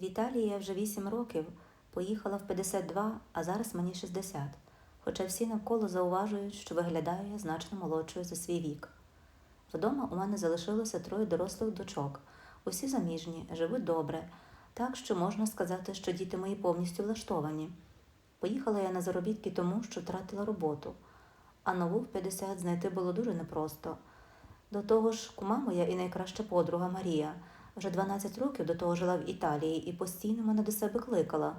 В Італії я вже 8 років, поїхала в 52, а зараз мені 60. Хоча всі навколо зауважують, що виглядаю я значно молодшою за свій вік. Вдома у мене залишилося троє дорослих дочок. Усі заміжні, живуть добре, так що можна сказати, що діти мої повністю влаштовані. Поїхала я на заробітки тому, що втратила роботу, а нову в 50 знайти було дуже непросто. До того ж, кума моя і найкраща подруга Марія вже 12 років до того жила в Італії і постійно мене до себе кликала.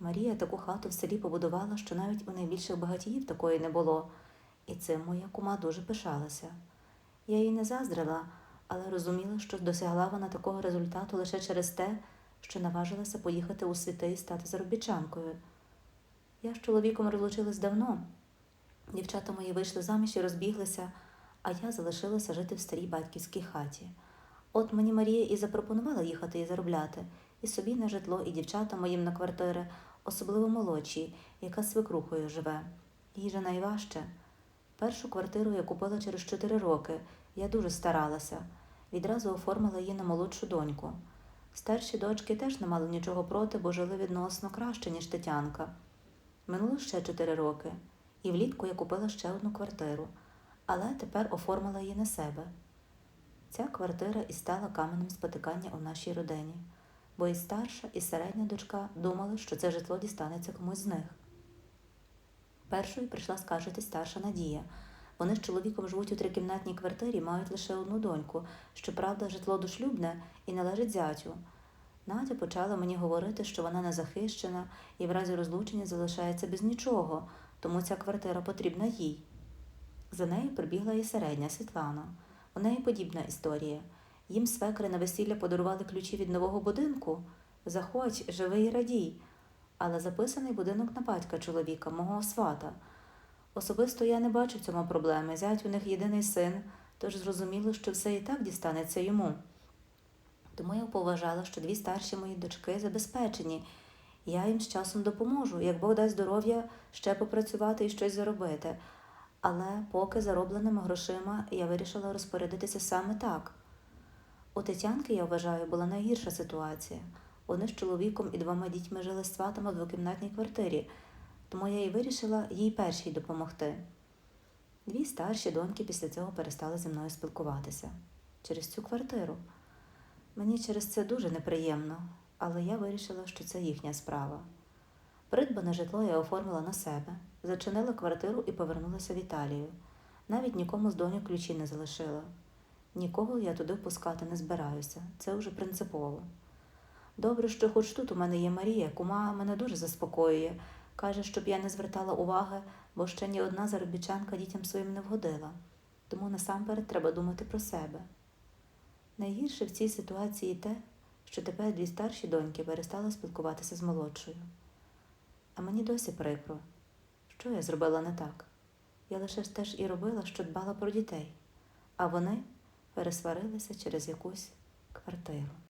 Марія таку хату в селі побудувала, що навіть у найбільших багатіїв такої не було, і цим моя кума дуже пишалася. Я їй не заздрила, але розуміла, що досягла вона такого результату лише через те, що наважилася поїхати у світи і стати заробітчанкою. Я з чоловіком розлучилась давно. Дівчата мої вийшли заміж і розбіглися, а я залишилася жити в старій батьківській хаті. От мені Марія і запропонувала їхати і заробляти, і собі на житло, і дівчатам моїм на квартири, особливо молодшій, яка свекрухою живе. Їй же найважче. Першу квартиру я купила через чотири роки. Я дуже старалася. Відразу оформила її на молодшу доньку. Старші дочки теж не мали нічого проти, бо жили відносно краще, ніж Тетянка. Минуло ще чотири роки, і влітку я купила ще одну квартиру, але тепер оформила її на себе. Ця квартира і стала каменем спотикання у нашій родині, бо і старша, і середня дочка думали, що це житло дістанеться комусь з них. Першою прийшла скаржитись старша Надія. Вони з чоловіком живуть у трикімнатній квартирі, мають лише одну доньку. Щоправда, житло дошлюбне і належить зятю. Надя почала мені говорити, що вона не захищена і в разі розлучення залишається без нічого, тому ця квартира потрібна їй. За нею прибігла і середня Світлана. У неї подібна історія. Їм свекри на весілля подарували ключі від нового будинку. Заходь, живи і радій. Але записаний будинок на батька чоловіка, мого свата. Особисто я не бачу в цьому проблеми. Зять у них єдиний син, тож зрозуміло, що все і так дістанеться йому. Тому я поважала, що дві старші мої дочки забезпечені. Я їм з часом допоможу, як Бог дасть здоров'я ще попрацювати і щось заробити. Але поки заробленими грошима я вирішила розпорядитися саме так. У Тетянки, я вважаю, була найгірша ситуація. Вони з чоловіком і двома дітьми жили з сватами в двокімнатній квартирі, тому я і вирішила їй першій допомогти. Дві старші доньки після цього перестали зі мною спілкуватися через цю квартиру. Мені через це дуже неприємно, але я вирішила, що це їхня справа. Придбане житло я оформила на себе, зачинила квартиру і повернулася в Італію. Навіть нікому з доньок ключі не залишила. Нікого я туди впускати не збираюся, це вже принципово. Добре, що хоч тут у мене є Марія, кума мене дуже заспокоює. Каже, щоб я не звертала уваги, бо ще ні одна заробітчанка дітям своїм не вгодила. Тому насамперед треба думати про себе. Найгірше в цій ситуації те, що тепер дві старші доньки перестали спілкуватися з молодшою. А мені досі прикро, що я зробила не так. Я лише ж теж і робила, що дбала про дітей, а вони пересварилися через якусь квартиру.